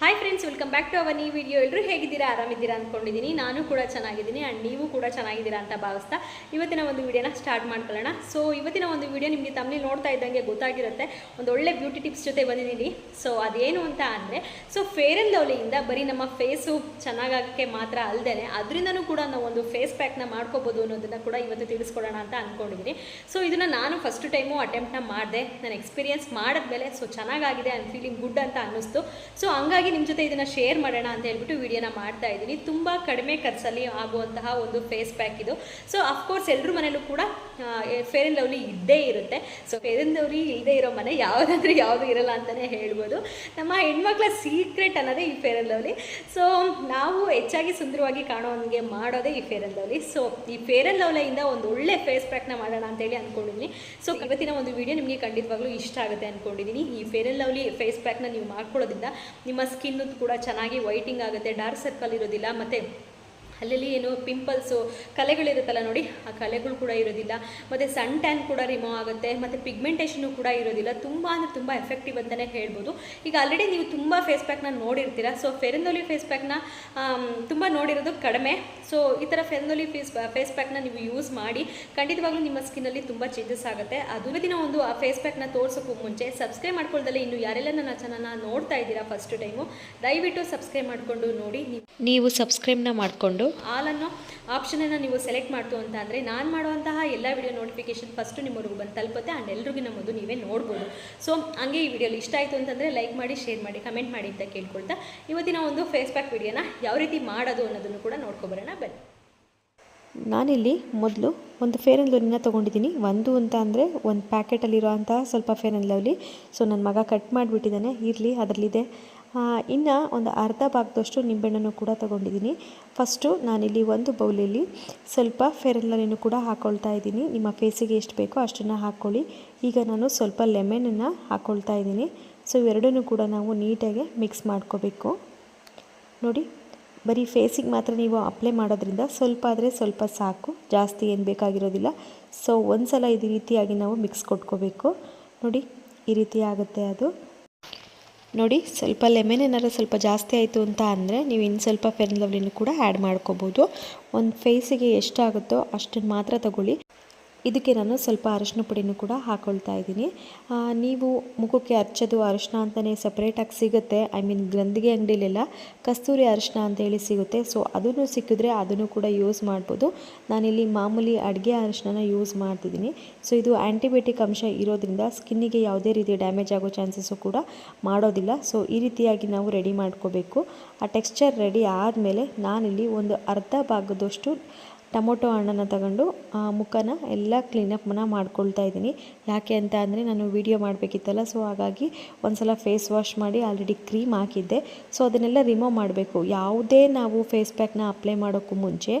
Hi friends welcome back to our ಈ video ಎಲ್ಲರೂ ಹೇಗಿದ್ದೀರಾ? ಆರಾಮಿದ್ದೀರಾ ಅಂದ್ಕೊಂಡಿದ್ದೀನಿ. ನಾನು ಕೂಡ ಚೆನ್ನಾಗಿದ್ದೀನಿ ಆ್ಯಂಡ್ ನೀವು ಕೂಡ ಚೆನ್ನಾಗಿದ್ದೀರಾ ಅಂತ ಭಾವಿಸ್ತಾ ಇವತ್ತಿನ ಒಂದು ವಿಡಿಯೋನ ಸ್ಟಾರ್ಟ್ ಮಾಡ್ಕೊಳ್ಳೋಣ. ಸೊ ಇವತ್ತಿನ ಒಂದು ವಿಡಿಯೋ ನಿಮಗೆ ತಮ್ಮಲ್ಲಿ ನೋಡ್ತಾ ಇದ್ದಂಗೆ ಗೊತ್ತಾಗಿರುತ್ತೆ. ಒಂದು ಒಳ್ಳೆ ಬ್ಯೂಟಿ ಟಿಪ್ಸ್ ಜೊತೆ ಬಂದಿದ್ದೀನಿ. ಸೊ ಅದೇನು ಅಂತ ಅಂದರೆ ಸೊ ಫೇರ್ ಆ್ಯಂಡ್ ಲವ್ಲಿಯಿಂದ ಬರೀ ನಮ್ಮ ಫೇಸು ಚೆನ್ನಾಗಾಗಕ್ಕೆ ಮಾತ್ರ ಅಲ್ಲದೆ ಅದರಿಂದನೂ ಕೂಡ ನಾವು ಒಂದು ಫೇಸ್ ಪ್ಯಾಕ್ನ ಮಾಡ್ಕೋಬೋದು ಅನ್ನೋದನ್ನು ಕೂಡ ಇವತ್ತು ತಿಳಿಸ್ಕೊಡೋಣ ಅಂತ ಅಂದ್ಕೊಂಡಿದ್ದೀನಿ. ಸೊ ಇದನ್ನು ನಾನು ಫಸ್ಟ್ ಟೈಮು ಅಟೆಂಪ್ಟ್ನ ಮಾಡಿದೆ. ನಾನು ಎಕ್ಸ್ಪೀರಿಯನ್ಸ್ ಮಾಡಿದ್ಮೇಲೆ ಸೊ ಚೆನ್ನಾಗಾಗಿದೆ ಆ್ಯಂಡ್ ಫೀಲಿಂಗ್ ಗುಡ್ ಅಂತ ಅನ್ನಿಸ್ತು. ಸೊ ಹಂಗಾಗಿ ನಿಮ್ಮ ಜೊತೆ ಇದನ್ನು ಶೇರ್ ಮಾಡೋಣ ಅಂತ ಹೇಳ್ಬಿಟ್ಟು ವಿಡಿಯೋನ ಮಾಡ್ತಾ ಇದ್ದೀನಿ. ತುಂಬ ಕಡಿಮೆ ಖರ್ಚಲ್ಲಿ ಆಗುವಂತಹ ಒಂದು ಫೇಸ್ ಪ್ಯಾಕ್ ಇದು. ಸೊ ಅಫ್ಕೋರ್ಸ್ ಎಲ್ಲರ ಮನೇಲೂ ಕೂಡ ಫೇರ್ ಆ್ಯಂಡ್ ಲವ್ಲಿ ಇದ್ದೇ ಇರುತ್ತೆ. ಸೊ ಫೇರ್ ಆ್ಯಂಡ್ ಲವ್ಲಿ ಇಲ್ಲದೆ ಇರೋ ಮನೆ ಯಾವುದಾದ್ರೆ ಯಾವುದು ಇರಲ್ಲ ಅಂತಲೇ ಹೇಳ್ಬೋದು. ನಮ್ಮ ಹೆಣ್ಮಕ್ಳ ಸೀಕ್ರೆಟ್ ಅನ್ನೋದೇ ಈ ಫೇರ್ ಆ್ಯಂಡ್ ಲವ್ಲಿ ಸೊ ನಾವು ಹೆಚ್ಚಾಗಿ ಸುಂದರವಾಗಿ ಕಾಣೋಂಗೆ ಮಾಡೋದೇ ಈ ಫೇರ್ ಆ್ಯಂಡ್ ಲವ್ಲಿ ಸೊ ಈ ಫೇರ್ ಆ್ಯಂಡ್ ಲವ್ಲಿಯಿಂದ ಒಂದು ಒಳ್ಳೆ ಫೇಸ್ ಪ್ಯಾಕ್ನ ಮಾಡೋಣ ಅಂತೇಳಿ ಅಂದ್ಕೊಂಡಿದ್ದೀನಿ ಸೊ ಇವತ್ತಿನ ಒಂದು ವಿಡಿಯೋ ನಿಮಗೆ ಖಂಡಿತವಾಗ್ಲೂ ಇಷ್ಟ ಆಗುತ್ತೆ ಅಂದ್ಕೊಂಡಿದ್ದೀನಿ ಈ ಫೇರ್ ಆ್ಯಂಡ್ ಲವ್ಲಿ ಫೇಸ್ ಪ್ಯಾಕ್ನ ನೀವು ಮಾಡ್ಕೊಳ್ಳೋದ್ರಿಂದ ನಿಮ್ಮ ಸ್ಕಿನ್ನು ಕೂಡ ಚೆನ್ನಾಗಿ ವೈಟಿಂಗ್ ಆಗುತ್ತೆ. ಡಾರ್ಕ್ ಸರ್ಕಲ್ ಇರೋದಿಲ್ಲ. ಮತ್ತು ಅಲ್ಲಲ್ಲಿ ಏನು ಪಿಂಪಲ್ಸು ಕಲೆಗಳಿರುತ್ತಲ್ಲ ನೋಡಿ, ಆ ಕಲೆಗಳು ಕೂಡ ಇರೋದಿಲ್ಲ. ಮತ್ತು ಸನ್ ಟ್ಯಾನ್ ಕೂಡ ರಿಮೂವ್ ಆಗುತ್ತೆ, ಮತ್ತು ಪಿಗ್ಮೆಂಟೇಷನು ಕೂಡ ಇರೋದಿಲ್ಲ. ತುಂಬ ಅಂದರೆ ತುಂಬ ಎಫೆಕ್ಟಿವ್ ಅಂತಲೇ ಹೇಳ್ಬೋದು. ಈಗ ಆಲ್ರೆಡಿ ನೀವು ತುಂಬ ಫೇಸ್ ಪ್ಯಾಕ್ನ ನೋಡಿರ್ತೀರ. ಸೊ ಫೆರೆಂದೋಲಿ ಫೇಸ್ ಪ್ಯಾಕ್ನ ತುಂಬ ನೋಡಿರೋದು ಕಡಿಮೆ. ಸೊ ಈ ಥರ ಫೆರೆಂದೋಲಿ ಫೇಸ್ ಫೇಸ್ ಪ್ಯಾಕ್ನ ನೀವು ಯೂಸ್ ಮಾಡಿ, ಖಂಡಿತವಾಗ್ಲೂ ನಿಮ್ಮ ಸ್ಕಿನ್ನಲ್ಲಿ ತುಂಬ ಚೇಂಜಸ್ ಆಗುತ್ತೆ. ಅದು ದಿನ ಒಂದು ಆ ಫೇಸ್ ಪ್ಯಾಕ್ನ ತೋರಿಸೋಕ್ಕೂ ಮುಂಚೆ ಸಬ್ಸ್ಕ್ರೈಬ್ ಮಾಡ್ಕೊಳ್ದಲ್ಲೇ ಇನ್ನು ಯಾರೆಲ್ಲ ನನ್ನ ಚಾನಲ್ನ ನೋಡ್ತಾ ಇದ್ದೀರಾ ಫಸ್ಟ್ ಟೈಮು ದಯವಿಟ್ಟು ಸಬ್ಸ್ಕ್ರೈಬ್ ಮಾಡಿಕೊಂಡು ನೋಡಿ. ನೀವು ಸಬ್ಸ್ಕ್ರೈಬ್ನ ಮಾಡಿಕೊಂಡು ಆಲ್ ಅನ್ನೋ ಆಪ್ಷನನ್ನು ನೀವು ಸೆಲೆಕ್ಟ್ ಮಾಡ್ತು ಅಂತ ಅಂದರೆ ನಾನು ಮಾಡುವಂತಹ ಎಲ್ಲ ವಿಡಿಯೋ ನೋಟಿಫಿಕೇಶನ್ ಫಸ್ಟು ನಿಮ್ಮವರೆಗೂ ಬಂದು ತಲುಪುತ್ತೆ ಆ್ಯಂಡ್ ಎಲ್ರಿಗೂ ನಮ್ಮದು ನೀವೇ ನೋಡ್ಬೋದು. ಸೊ ಹಂಗೆ ಈ ವಿಡಿಯೋಲಿ ಇಷ್ಟ ಆಯಿತು ಅಂತಂದರೆ ಲೈಕ್ ಮಾಡಿ ಶೇರ್ ಮಾಡಿ ಕಮೆಂಟ್ ಮಾಡಿ ಅಂತ ಕೇಳ್ಕೊಳ್ತಾ. ಇವತ್ತಿನ ಒಂದು ಫೇಸ್ಬ್ಯಾಕ್ ವಿಡಿಯೋನ ಯಾವ ರೀತಿ ಮಾಡೋದು ಅನ್ನೋದನ್ನು ಕೂಡ ನೋಡ್ಕೊಬರೋಣ ಬನ್ನಿ. ನಾನಿಲ್ಲಿ ಮೊದಲು ಒಂದು ಫೇರ್ ಆ್ಯಂಡ್ ಲವ್ಲಿನ ತೊಗೊಂಡಿದ್ದೀನಿ. ಒಂದು ಅಂತ ಅಂದರೆ ಒಂದು ಪ್ಯಾಕೆಟಲ್ಲಿರೋ ಅಂತಹ ಸ್ವಲ್ಪ ಫೇರ್ ಆ್ಯಂಡ್ ಲವ್ಲಿ ಸೊ ನನ್ನ ಮಗ ಕಟ್ ಮಾಡಿಬಿಟ್ಟಿದ್ದಾನೆ. ಇರಲಿ ಅದರಲ್ಲಿದೆ. ಇನ್ನು ಒಂದು ಅರ್ಧ ಭಾಗದಷ್ಟು ನಿಂಬೆಹಣ್ಣನ್ನು ಕೂಡ ತೊಗೊಂಡಿದ್ದೀನಿ. ಫಸ್ಟು ನಾನಿಲ್ಲಿ ಒಂದು ಬೌಲಲ್ಲಿ ಸ್ವಲ್ಪ ಫೇರ್ ಆ್ಯಂಡ್ ಕೂಡ ಹಾಕ್ಕೊಳ್ತಾ ಇದ್ದೀನಿ. ನಿಮ್ಮ ಫೇಸಿಗೆ ಎಷ್ಟು ಬೇಕೋ ಅಷ್ಟನ್ನು ಹಾಕ್ಕೊಳ್ಳಿ. ಈಗ ನಾನು ಸ್ವಲ್ಪ ಲೆಮನನ್ನು ಹಾಕ್ಕೊಳ್ತಾ ಇದ್ದೀನಿ. ಸೊ, ಇವೆರಡನ್ನೂ ಕೂಡ ನಾವು ನೀಟಾಗಿ ಮಿಕ್ಸ್ ಮಾಡ್ಕೋಬೇಕು. ನೋಡಿ, ಬರೀ ಫೇಸಿಗೆ ಮಾತ್ರ ನೀವು ಅಪ್ಲೈ ಮಾಡೋದ್ರಿಂದ ಸ್ವಲ್ಪ ಆದರೆ ಸ್ವಲ್ಪ ಸಾಕು. ಜಾಸ್ತಿ ಏನು ಬೇಕಾಗಿರೋದಿಲ್ಲ. ಸೊ ಒಂದು ಸಲ ಇದೇ ರೀತಿಯಾಗಿ ನಾವು ಮಿಕ್ಸ್ ಕೊಟ್ಕೋಬೇಕು. ನೋಡಿ, ಈ ರೀತಿ ಆಗುತ್ತೆ ಅದು. ನೋಡಿ, ಸ್ವಲ್ಪ ಲೆಮೆನ್ ಏನಾದ್ರು ಸ್ವಲ್ಪ ಜಾಸ್ತಿ ಆಯಿತು ಅಂತ ಅಂದರೆ ನೀವು ಇನ್ನು ಸ್ವಲ್ಪ ಫೆರ್ನ್ ಲವ್ಲಿನೂ ಕೂಡ ಆ್ಯಡ್ ಮಾಡ್ಕೋಬೋದು. ಒಂದು ಫೇಸಿಗೆ ಎಷ್ಟಾಗುತ್ತೋ ಅಷ್ಟನ್ನು ಮಾತ್ರ ತಗೊಳ್ಳಿ. ಇದಕ್ಕೆ ನಾನು ಸ್ವಲ್ಪ ಅರಿಶಿನ ಪುಡಿನೂ ಕೂಡ ಹಾಕ್ಕೊಳ್ತಾ ಇದ್ದೀನಿ. ನೀವು ಮುಖಕ್ಕೆ ಹಚ್ಚೋದು ಅರಿಶಿನ ಅಂತಲೇ ಸಪ್ರೇಟಾಗಿ ಸಿಗುತ್ತೆ. ಐ ಮೀನ್ ಗ್ರಂದಿಗೆ ಅಂಗಡಿಲೆಲ್ಲ, ಕಸ್ತೂರಿ ಅರಿಶಿನ ಅಂತೇಳಿ ಸಿಗುತ್ತೆ. ಸೊ ಅದನ್ನು ಸಿಕ್ಕಿದ್ರೆ ಅದನ್ನು ಕೂಡ ಯೂಸ್ ಮಾಡ್ಬೋದು. ನಾನಿಲ್ಲಿ ಮಾಮೂಲಿ ಅಡುಗೆ ಅರಿಶಿನ ಯೂಸ್ ಮಾಡ್ತಿದ್ದೀನಿ. ಸೊ ಇದು ಆ್ಯಂಟಿಬಯೋಟಿಕ್ ಅಂಶ ಇರೋದ್ರಿಂದ ಸ್ಕಿನ್ನಿಗೆ ಯಾವುದೇ ರೀತಿ ಡ್ಯಾಮೇಜ್ ಆಗೋ ಚಾನ್ಸಸ್ಸು ಕೂಡ ಮಾಡೋದಿಲ್ಲ. ಸೊ ಈ ರೀತಿಯಾಗಿ ನಾವು ರೆಡಿ ಮಾಡ್ಕೋಬೇಕು. ಆ ಟೆಕ್ಸ್ಚರ್ ರೆಡಿ ಆದಮೇಲೆ ನಾನಿಲ್ಲಿ ಒಂದು ಅರ್ಧ ಭಾಗದಷ್ಟು ಟೊಮೊಟೊ ಹಣ್ಣನ್ನು ತಗೊಂಡು ಆ ಮುಖನ ಎಲ್ಲ ಕ್ಲೀನಪ್ನ ಮಾಡ್ಕೊಳ್ತಾ ಇದ್ದೀನಿ. ಯಾಕೆ ಅಂತ ಅಂದರೆ ನಾನು ವೀಡಿಯೋ ಮಾಡಬೇಕಿತ್ತಲ್ಲ ಸೊ ಹಾಗಾಗಿ ಒಂದು ಸಲ ಫೇಸ್ ವಾಶ್ ಮಾಡಿ ಆಲ್ರೆಡಿ ಕ್ರೀಮ್ ಹಾಕಿದ್ದೆ. ಸೊ ಅದನ್ನೆಲ್ಲ ರಿಮೂವ್ ಮಾಡಬೇಕು. ಯಾವುದೇ ನಾವು ಫೇಸ್ ಪ್ಯಾಕ್ನ ಅಪ್ಲೈ ಮಾಡೋಕ್ಕೂ ಮುಂಚೆ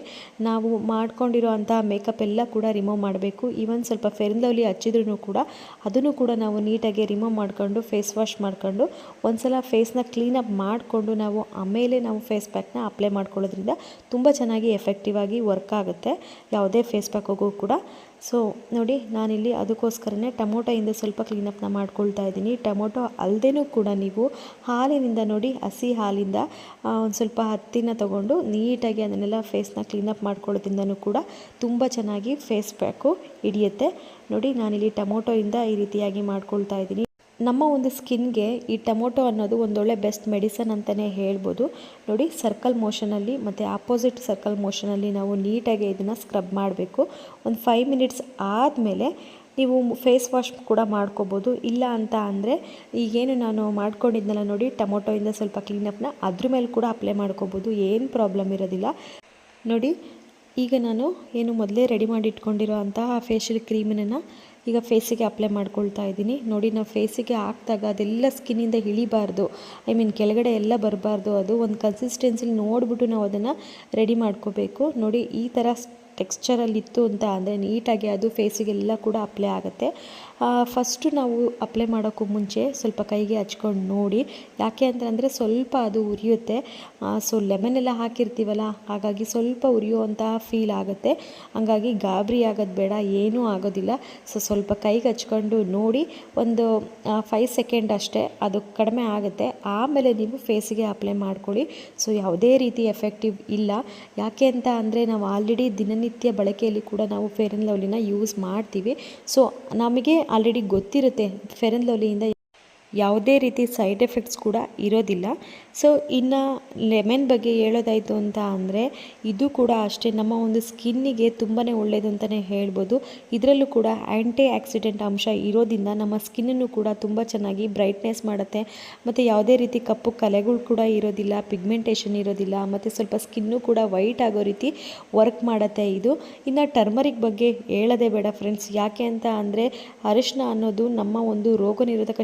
ನಾವು ಮಾಡ್ಕೊಂಡಿರೋ ಅಂಥ ಮೇಕಪ್ ಎಲ್ಲ ಕೂಡ ರಿಮೂವ್ ಮಾಡಬೇಕು. ಈವನ್ ಸ್ವಲ್ಪ ಫೇರ್ ಲವ್ಲಿ ಹಚ್ಚಿದ್ರೂ ಕೂಡ ಅದನ್ನು ಕೂಡ ನಾವು ನೀಟಾಗಿ ರಿಮೂವ್ ಮಾಡ್ಕೊಂಡು ಫೇಸ್ ವಾಶ್ ಮಾಡ್ಕೊಂಡು ಒಂದು ಸಲ ಫೇಸ್ನ ಕ್ಲೀನಪ್ ಮಾಡಿಕೊಂಡು ನಾವು ಆಮೇಲೆ ನಾವು ಫೇಸ್ ಪ್ಯಾಕ್ನ ಅಪ್ಲೈ ಮಾಡ್ಕೊಳ್ಳೋದ್ರಿಂದ ತುಂಬ ಚೆನ್ನಾಗಿ ಎಫೆಕ್ಟಿವ್ ಆಗಿ ವರ್ಕ್ ಆಗುತ್ತೆ ಯಾವುದೇ ಫೇಸ್ ಪ್ಯಾಕಿಗೂ ಕೂಡ. ಸೊ ನೋಡಿ, ನಾನಿಲ್ಲಿ ಅದಕ್ಕೋಸ್ಕರನೇ ಟೊಮೊಟೊಯಿಂದ ಸ್ವಲ್ಪ ಕ್ಲೀನಪ್ನ ಮಾಡ್ಕೊಳ್ತಾ ಇದ್ದೀನಿ. ಟೊಮೊಟೊ ಅಲ್ಲದೇನೂ ಕೂಡ ನೀವು ಹಾಲಿನಿಂದ ನೋಡಿ, ಹಸಿ ಹಾಲಿಂದ ಒಂದು ಸ್ವಲ್ಪ ಹತ್ತಿನ ತಗೊಂಡು ನೀಟಾಗಿ ಅದನ್ನೆಲ್ಲ ಫೇಸ್ನ ಕ್ಲೀನಪ್ ಮಾಡ್ಕೊಳ್ಳೋದ್ರಿಂದನೂ ಕೂಡ ತುಂಬ ಚೆನ್ನಾಗಿ ಫೇಸ್ ಪ್ಯಾಕು ಹಿಡಿಯುತ್ತೆ. ನೋಡಿ, ನಾನಿಲ್ಲಿ ಟೊಮೊಟೊಯಿಂದ ಈ ರೀತಿಯಾಗಿ ಮಾಡ್ಕೊಳ್ತಾ ಇದ್ದೀನಿ. ನಮ್ಮ ಒಂದು ಸ್ಕಿನ್ಗೆ ಈ ಟೊಮೊಟೊ ಅನ್ನೋದು ಒಂದೊಳ್ಳೆ ಬೆಸ್ಟ್ ಮೆಡಿಸನ್ ಅಂತಲೇ ಹೇಳ್ಬೋದು. ನೋಡಿ, ಸರ್ಕಲ್ ಮೋಷನಲ್ಲಿ ಮತ್ತು ಆಪೋಸಿಟ್ ಸರ್ಕಲ್ ಮೋಷನಲ್ಲಿ ನಾವು ನೀಟಾಗಿ ಇದನ್ನು ಸ್ಕ್ರಬ್ ಮಾಡಬೇಕು. ಒಂದು ಫೈವ್ ಮಿನಿಟ್ಸ್ ಆದಮೇಲೆ ನೀವು ಫೇಸ್ ವಾಶ್ ಕೂಡ ಮಾಡ್ಕೋಬೋದು. ಇಲ್ಲ ಅಂತ ಅಂದರೆ, ಈಗೇನು ನಾನು ಮಾಡ್ಕೊಂಡಿದ್ನಲ್ಲ ನೋಡಿ ಟೊಮೊಟೊಯಿಂದ ಸ್ವಲ್ಪ ಕ್ಲೀನಪ್ನ ಅದ್ರ ಮೇಲೆ ಕೂಡ ಅಪ್ಲೈ ಮಾಡ್ಕೋಬೋದು. ಏನು ಪ್ರಾಬ್ಲಮ್ ಇರೋದಿಲ್ಲ. ನೋಡಿ, ಈಗ ನಾನು ಏನು ಮೊದಲೇ ರೆಡಿ ಮಾಡಿ ಇಟ್ಕೊಂಡಿರೋ ಅಂತಹ ಫೇಶಿಯಲ್ ಕ್ರೀಮನ್ನು ಈಗ ಫೇಸಿಗೆ ಅಪ್ಲೈ ಮಾಡ್ಕೊಳ್ತಾ ಇದ್ದೀನಿ. ನೋಡಿ ನಾವು ಫೇಸಿಗೆ ಹಾಕಿದಾಗ ಅದೆಲ್ಲ ಸ್ಕಿನ್ನಿಂದ ಇಳಿಬಾರ್ದು. ಐ ಮೀನ್ ಕೆಳಗಡೆ ಎಲ್ಲ ಬರಬಾರ್ದು. ಅದು ಒಂದು ಕನ್ಸಿಸ್ಟೆನ್ಸಿಲಿ ನೋಡಿಬಿಟ್ಟು ನಾವು ಅದನ್ನು ರೆಡಿ ಮಾಡ್ಕೋಬೇಕು. ನೋಡಿ, ಈ ಥರ ಟೆಕ್ಸ್ಚರಲ್ಲಿ ಇತ್ತು ಅಂತ ಅಂದರೆ ನೀಟಾಗಿ ಅದು ಫೇಸಿಗೆಲ್ಲ ಕೂಡ ಅಪ್ಲೈ ಆಗುತ್ತೆ. ಫಸ್ಟು ನಾವು ಅಪ್ಲೈ ಮಾಡೋಕ್ಕೂ ಮುಂಚೆ ಸ್ವಲ್ಪ ಕೈಗೆ ಹಚ್ಕೊಂಡು ನೋಡಿ, ಯಾಕೆ ಅಂತಂದರೆ ಸ್ವಲ್ಪ ಅದು ಉರಿಯುತ್ತೆ. ಸೊ ಲೆಮನ್ ಎಲ್ಲ ಹಾಕಿರ್ತೀವಲ್ಲ, ಹಾಗಾಗಿ ಸ್ವಲ್ಪ ಉರಿಯುವಂತಹ ಫೀಲ್ ಆಗುತ್ತೆ. ಹಾಗಾಗಿ ಗಾಬರಿ ಆಗೋದು ಬೇಡ, ಏನೂ ಆಗೋದಿಲ್ಲ. ಸೊ ಸ್ವಲ್ಪ ಕೈಗೆ ಹಚ್ಕೊಂಡು ನೋಡಿ, ಒಂದು ಫೈವ್ ಸೆಕೆಂಡ್ ಅಷ್ಟೇ ಅದು ಕಡಿಮೆ ಆಗುತ್ತೆ. ಆಮೇಲೆ ನೀವು ಫೇಸಿಗೆ ಅಪ್ಲೈ ಮಾಡ್ಕೊಳ್ಳಿ. ಸೊ ಯಾವುದೇ ರೀತಿ ಎಫೆಕ್ಟಿವ್ ಇಲ್ಲ. ಯಾಕೆ ಅಂತ ಅಂದರೆ ನಾವು ಆಲ್ರೆಡಿ ದಿನನಿತ್ಯ ಬಳಕೆಯಲ್ಲಿ ಕೂಡ ನಾವು ಫೇರ್ ಆ್ಯಂಡ್ ಲವ್ಲಿನ ಯೂಸ್ ಮಾಡ್ತೀವಿ. ಸೊ ನಮಗೆ ಆಲ್ರೆಡಿ ಗೊತ್ತಿರುತ್ತೆ ಫೇರ್ ಆ್ಯಂಡ್ ಲವ್ಲಿಯಿಂದ ಯಾವುದೇ ರೀತಿ ಸೈಡ್ ಎಫೆಕ್ಟ್ಸ್ ಕೂಡ ಇರೋದಿಲ್ಲ. ಸೊ ಇನ್ನು ಲೆಮನ್ ಬಗ್ಗೆ ಹೇಳೋದಾಯಿತು ಅಂತ ಅಂದರೆ, ಇದು ಕೂಡ ಅಷ್ಟೇ, ನಮ್ಮ ಒಂದು ಸ್ಕಿನ್ನಿಗೆ ತುಂಬಾ ಒಳ್ಳೆಯದು ಅಂತಲೇ ಹೇಳ್ಬೋದು. ಇದರಲ್ಲೂ ಕೂಡ ಆ್ಯಂಟಿ ಆಕ್ಸಿಡೆಂಟ್ ಅಂಶ ಇರೋದ್ರಿಂದ ನಮ್ಮ ಸ್ಕಿನ್ನನ್ನು ಕೂಡ ತುಂಬ ಚೆನ್ನಾಗಿ ಬ್ರೈಟ್ನೆಸ್ ಮಾಡುತ್ತೆ. ಮತ್ತು ಯಾವುದೇ ರೀತಿ ಕಪ್ಪು ಕಲೆಗಳು ಕೂಡ ಇರೋದಿಲ್ಲ, ಪಿಗ್ಮೆಂಟೇಷನ್ ಇರೋದಿಲ್ಲ, ಮತ್ತು ಸ್ವಲ್ಪ ಸ್ಕಿನ್ನು ಕೂಡ ವೈಟ್ ಆಗೋ ರೀತಿ ವರ್ಕ್ ಮಾಡುತ್ತೆ ಇದು. ಇನ್ನು ಟರ್ಮರಿಕ್ ಬಗ್ಗೆ ಹೇಳೋದೇ ಬೇಡ ಫ್ರೆಂಡ್ಸ್ ಯಾಕೆ ಅಂತ ಅಂದರೆ ಅರಿಶಿನ ಅನ್ನೋದು ನಮ್ಮ ಒಂದು ರೋಗ ನಿರೋಧಕ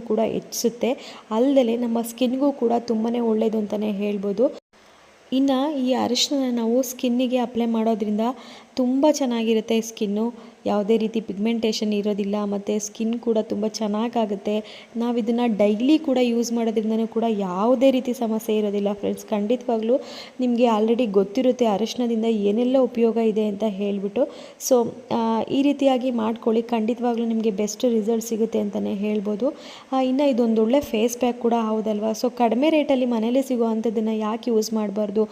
ಕೂಡ ಹೆಚ್ಚಿಸುತ್ತೆ ಅಲ್ಲದೆ ನಮ್ಮ ಸ್ಕಿನ್ಗೂ ಕೂಡ ತುಂಬಾ ಒಳ್ಳೆಯದು ಅಂತಲೇ ಹೇಳ್ಬೋದು. ಇನ್ನು ಈ ಅರಿಶಿನ ನಾವು ಸ್ಕಿನ್ನಿಗೆ ಅಪ್ಲೈ ಮಾಡೋದ್ರಿಂದ ತುಂಬ ಚೆನ್ನಾಗಿರುತ್ತೆ ಸ್ಕಿನ್ನು. ಯಾವುದೇ ರೀತಿ ಪಿಗ್ಮೆಂಟೇಷನ್ ಇರೋದಿಲ್ಲ, ಮತ್ತು ಸ್ಕಿನ್ ಕೂಡ ತುಂಬ ಚೆನ್ನಾಗಾಗುತ್ತೆ. ನಾವು ಇದನ್ನು ಡೈಲಿ ಕೂಡ ಯೂಸ್ ಮಾಡೋದ್ರಿಂದನೂ ಕೂಡ ಯಾವುದೇ ರೀತಿ ಸಮಸ್ಯೆ ಇರೋದಿಲ್ಲ. ಫ್ರೆಂಡ್ಸ್, ಖಂಡಿತವಾಗ್ಲೂ ನಿಮಗೆ ಆಲ್ರೆಡಿ ಗೊತ್ತಿರುತ್ತೆ ಅರಿಶಿನದಿಂದ ಏನೆಲ್ಲ ಉಪಯೋಗ ಇದೆ ಅಂತ ಹೇಳಿಬಿಟ್ಟು. ಸೊ ಈ ರೀತಿಯಾಗಿ ಮಾಡ್ಕೊಳ್ಳಿ. ಖಂಡಿತವಾಗ್ಲೂ ನಿಮಗೆ ಬೆಸ್ಟ್ ರಿಸಲ್ಟ್ ಸಿಗುತ್ತೆ ಅಂತಲೇ ಹೇಳ್ಬೋದು. ಇನ್ನು ಇದೊಂದು ಒಳ್ಳೆ ಫೇಸ್ ಪ್ಯಾಕ್ ಕೂಡ ಹೌದಲ್ವಾ? ಸೊ, ಕಡಿಮೆ ರೇಟಲ್ಲಿ ಮನೇಲಿ ಸಿಗುವಂಥದ್ದನ್ನು ಯಾಕೆ ಯೂಸ್ ಮಾಡಬಾರ್ದು?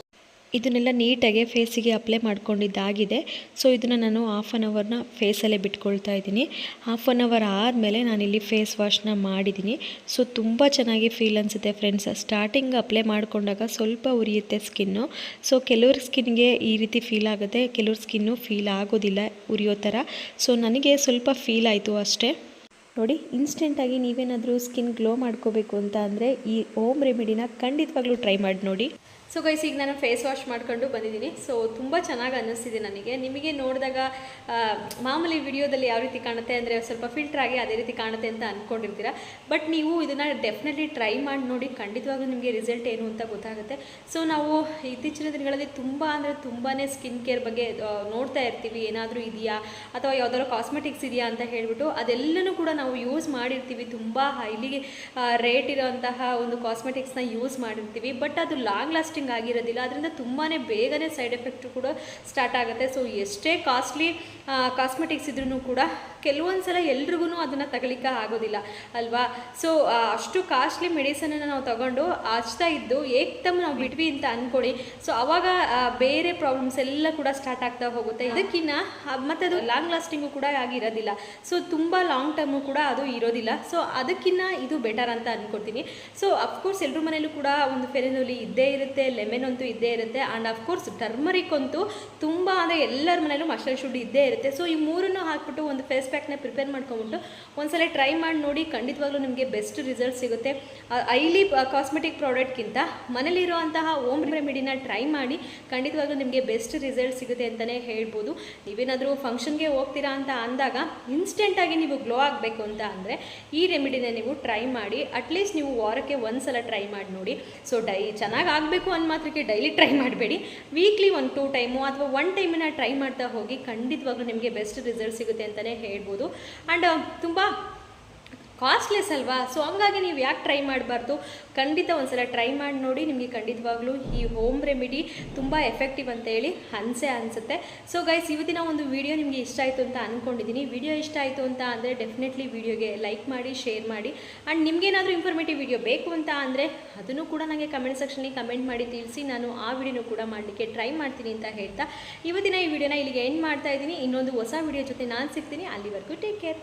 ಇದನ್ನೆಲ್ಲ ನೀಟಾಗಿ ಫೇಸಿಗೆ ಅಪ್ಲೈ ಮಾಡ್ಕೊಂಡಿದ್ದಾಗಿದೆ. ಸೊ ಇದನ್ನು ನಾನು ಹಾಫ್ ಆನ್ ಅವರ್ನ ಫೇಸಲ್ಲೇ ಬಿಟ್ಕೊಳ್ತಾ ಇದ್ದೀನಿ. ಹಾಫ್ ಆನ್ ಅವರ್ ಆದಮೇಲೆ ನಾನಿಲ್ಲಿ ಫೇಸ್ ವಾಶ್ನ ಮಾಡಿದ್ದೀನಿ. ಸೊ ತುಂಬ ಚೆನ್ನಾಗಿ ಫೀಲ್ ಅನಿಸುತ್ತೆ ಫ್ರೆಂಡ್ಸ್ ಸ್ಟಾರ್ಟಿಂಗ್ ಅಪ್ಲೈ ಮಾಡಿಕೊಂಡಾಗ ಸ್ವಲ್ಪ ಉರಿಯುತ್ತೆ ಸ್ಕಿನ್ನು ಸೊ ಕೆಲವ್ರ ಸ್ಕಿನ್ಗೆ ಈ ರೀತಿ ಫೀಲ್ ಆಗುತ್ತೆ. ಕೆಲವ್ರ ಸ್ಕಿನ್ನು ಫೀಲ್ ಆಗೋದಿಲ್ಲ ಉರಿಯೋ ಥರ. ಸೊ ನನಗೆ ಸ್ವಲ್ಪ ಫೀಲ್ ಆಯಿತು ಅಷ್ಟೇ. ನೋಡಿ ಇನ್ಸ್ಟೆಂಟಾಗಿ ನೀವೇನಾದರೂ ಸ್ಕಿನ್ ಗ್ಲೋ ಮಾಡ್ಕೋಬೇಕು ಅಂತ ಅಂದರೆ ಈ ಓಮ್ ರೆಮಿಡಿನ ಖಂಡಿತವಾಗ್ಲೂ ಟ್ರೈ ಮಾಡಿ ನೋಡಿ. ಸೊ ಗೈಸ್ ಈಗ ನಾನು ಫೇಸ್ ವಾಶ್ ಮಾಡ್ಕೊಂಡು ಬಂದಿದ್ದೀನಿ. ಸೊ ತುಂಬ ಚೆನ್ನಾಗಿ ಅನ್ನಿಸ್ತಿದೆ ನನಗೆ. ನಿಮಗೆ ನೋಡಿದಾಗ ಮಾಮೂಲಿ ವಿಡಿಯೋದಲ್ಲಿ ಯಾವ ರೀತಿ ಕಾಣುತ್ತೆ ಅಂದರೆ ಸ್ವಲ್ಪ ಫಿಲ್ಟರ್ ಆಗಿ ಅದೇ ರೀತಿ ಕಾಣುತ್ತೆ ಅಂತ ಅಂದ್ಕೊಂಡಿರ್ತೀರ ಬಟ್ ನೀವು ಇದನ್ನು ಡೆಫಿನೆಟ್ಲಿ ಟ್ರೈ ಮಾಡಿ ನೋಡಿ, ಖಂಡಿತವಾಗ್ಲೂ ನಿಮಗೆ ರಿಸಲ್ಟ್ ಏನು ಅಂತ ಗೊತ್ತಾಗುತ್ತೆ. ಸೊ ನಾವು ಇತ್ತೀಚಿನ ದಿನಗಳಲ್ಲಿ ತುಂಬ ಅಂದರೆ ತುಂಬಾ ಸ್ಕಿನ್ ಕೇರ್ ಬಗ್ಗೆ ನೋಡ್ತಾ ಇರ್ತೀವಿ. ಏನಾದರೂ ಇದೆಯಾ? ಅಥವಾ ಯಾವ್ದಾದ್ರು ಕಾಸ್ಮೆಟಿಕ್ಸ್ ಇದೆಯಾ ಅಂತ ಹೇಳ್ಬಿಟ್ಟು ಅದೆಲ್ಲನೂ ಕೂಡ ನಾವು ಯೂಸ್ ಮಾಡಿರ್ತೀವಿ. ತುಂಬ ಹೈಲಿ ರೇಟ್ ಇರೋಂತಹ ಒಂದು ಕಾಸ್ಮೆಟಿಕ್ಸ್ನ ಯೂಸ್ ಮಾಡಿರ್ತೀವಿ. ಬಟ್ ಅದು ಲಾಂಗ್ ಲಾಸ್ಟಿಂಗ್ ಆಗಿರೋದಿಲ್ಲ. ಅದರಿಂದ ತುಂಬಾ ಬೇಗನೆ ಸೈಡ್ ಎಫೆಕ್ಟ್ ಕೂಡ ಸ್ಟಾರ್ಟ್ ಆಗುತ್ತೆ. ಸೊ ಎಷ್ಟೇ ಕಾಸ್ಟ್ಲಿ ಕಾಸ್ಮೆಟಿಕ್ಸ್ ಇದ್ರೂ ಕೂಡ ಕೆಲವೊಂದು ಸಲ ಎಲ್ರಿಗೂ ಅದನ್ನು ತಗಲಿಕ್ಕೆ ಆಗೋದಿಲ್ಲ, ಅಲ್ವಾ? ಸೊ ಅಷ್ಟು ಕಾಸ್ಟ್ಲಿ ಮೆಡಿಸನನ್ನು ನಾವು ತಗೊಂಡು ಹಚ್ತಾ ಇದ್ದು ಏಕ್ದಮ್ ನಾವು ಬಿಟ್ವಿ ಅಂತ ಅಂದ್ಕೊಳ್ಳಿ ಸೊ ಅವಾಗ ಬೇರೆ ಪ್ರಾಬ್ಲಮ್ಸ್ ಎಲ್ಲ ಕೂಡ ಸ್ಟಾರ್ಟ್ ಆಗ್ತಾ ಹೋಗುತ್ತೆ. ಇದಕ್ಕಿನ್ನ ಮತ್ತು ಮತ್ತೆ ಅದು ಲಾಂಗ್ ಲಾಸ್ಟಿಂಗು ಕೂಡ ಆಗಿರೋದಿಲ್ಲ. ಸೊ ತುಂಬ ಲಾಂಗ್ ಟರ್ಮು ಕೂಡ ಅದು ಇರೋದಿಲ್ಲ. ಸೊ ಅದಕ್ಕಿನ್ನ ಇದು ಬೆಟರ್ ಅಂತ ಅಂದ್ಕೊಡ್ತೀನಿ ಸೊ ಅಫ್ಕೋರ್ಸ್ ಎಲ್ಲರ ಮನೇಲೂ ಕೂಡ ಒಂದು ಫೆರಿನೋಲಿ ಇದ್ದೇ ಇರುತ್ತೆ ಲೆಮೆನ್ ಅಂತೂ ಇದ್ದೇ ಇರುತ್ತೆ ಆ್ಯಂಡ್ ಅಫ್ಕೋರ್ಸ್ ಟರ್ಮರಿಕ್ ಅಂತೂ ತುಂಬ ಅಂದರೆ ಎಲ್ಲರ ಮನೇಲೂ ಮಸಾಲೆ ಶುಡ್ ಇದ್ದೇ ಇರುತ್ತೆ. ಸೊ ಈ ಮೂರನ್ನು ಹಾಕ್ಬಿಟ್ಟು ಒಂದು ಫೇಸ್ ಪ್ಯಾಕ್ನ ಪ್ರಿಪೇರ್ ಮಾಡ್ಕೊಂಬಿಟ್ಟು ಒಂದ್ಸಲ ಟ್ರೈ ಮಾಡಿ ನೋಡಿ ಖಂಡಿತವಾಗ್ಲೂ ನಿಮಗೆ ಬೆಸ್ಟ್ ರಿಸಲ್ಟ್ ಸಿಗುತ್ತೆ. ಐಲಿ ಕಾಸ್ಮೆಟಿಕ್ ಪ್ರಾಡಕ್ಟ್ಗಿಂತ ಮನೇಲಿರುವಂತಹ ಓಮ್ ರೆಮಿಡಿನ ಟ್ರೈ ಮಾಡಿ ಖಂಡಿತವಾಗ್ಲೂ ನಿಮಗೆ ಬೆಸ್ಟ್ ರಿಸಲ್ಟ್ ಸಿಗುತ್ತೆ ಅಂತಲೇ ಹೇಳ್ಬೋದು. ನೀವೇನಾದರೂ ಫಂಕ್ಷನ್ಗೆ ಹೋಗ್ತೀರಾ ಅಂತ ಅಂದಾಗ ಇನ್ಸ್ಟೆಂಟಾಗಿ ನೀವು ಗ್ಲೋ ಆಗಬೇಕು ಅಂತ ಅಂದರೆ ಈ ರೆಮಿಡಿನ ನೀವು ಟ್ರೈ ಮಾಡಿ ಅಟ್ಲೀಸ್ಟ್ ನೀವು ವಾರಕ್ಕೆ ಒಂದು ಸಲ ಟ್ರೈ ಮಾಡಿ ನೋಡಿ. ಸೊ ಡೈ, ಚೆನ್ನಾಗಿ ಆಗಬೇಕು ಅನ್ನ ಮಾತ್ರಕ್ಕೆ ಡೈಲಿ ಟ್ರೈ ಮಾಡಬೇಡಿ. ವೀಕ್ಲಿ ಒಂದು ಟೂ ಟೈಮು ಅಥವಾ ಒನ್ ಟೈಮಿನ ಟ್ರೈ ಮಾಡ್ತಾ ಹೋಗಿ ಖಂಡಿತವಾಗ್ಲೂ ನಿಮಗೆ ಬೆಸ್ಟ್ ರಿಸಲ್ಟ್ ಸಿಗುತ್ತೆ ಅಂತಲೇ ಹೇಳ್ಬೋದು. ಆ್ಯಂಡ್ ತುಂಬ ಕಾಸ್ಟ್ಲೆಸ್ ಅಲ್ವಾ? ಸೊ ಹಂಗಾಗಿ ನೀವು ಯಾಕೆ ಟ್ರೈ ಮಾಡಬಾರ್ದು? ಖಂಡಿತ ಒಂದ್ಸಲ ಟ್ರೈ ಮಾಡಿ ನೋಡಿ, ನಿಮಗೆ ಖಂಡಿತವಾಗ್ಲೂ ಈ ಹೋಮ್ ರೆಮಿಡಿ ತುಂಬ ಎಫೆಕ್ಟಿವ್ ಅಂತೇಳಿ ಅನಿಸೆ ಅನಿಸುತ್ತೆ. ಸೊ ಗೈಸ್ ಇವತ್ತಿನ ಒಂದು ವಿಡಿಯೋ ನಿಮಗೆ ಇಷ್ಟ ಆಯಿತು ಅಂತ ಅಂದ್ಕೊಂಡಿದ್ದೀನಿ ವಿಡಿಯೋ ಇಷ್ಟ ಆಯಿತು ಅಂತ ಅಂದರೆ ಡೆಫಿನೆಟ್ಲಿ ವಿಡಿಯೋಗೆ ಲೈಕ್ ಮಾಡಿ ಶೇರ್ ಮಾಡಿ. ಆ್ಯಂಡ್ ನಿಮಗೇನಾದರೂ ಇನ್ಫಾರ್ಮೇಟಿವ್ ವಿಡಿಯೋ ಬೇಕು ಅಂತ ಅಂದರೆ ಅದನ್ನು ಕೂಡ ನನಗೆ ಕಮೆಂಟ್ ಸೆಕ್ಷನಲ್ಲಿ ಕಮೆಂಟ್ ಮಾಡಿ ತಿಳಿಸಿ. ನಾನು ಆ ವಿಡಿಯೋನೂ ಕೂಡ ಮಾಡಲಿಕ್ಕೆ ಟ್ರೈ ಮಾಡ್ತೀನಿ ಅಂತ ಹೇಳ್ತಾ. ಇವತ್ತಿನ ಈ ವಿಡಿಯೋನ ಇಲ್ಲಿಗೆ ಎಂಡ್ ಮಾಡ್ತಾ ಇದ್ದೀನಿ. ಇನ್ನೊಂದು ಹೊಸ ವಿಡಿಯೋ ಜೊತೆ ನಾನು ಸಿಗ್ತೀನಿ. ಅಲ್ಲಿವರೆಗೂ ಟೇಕ್ ಕೇರ್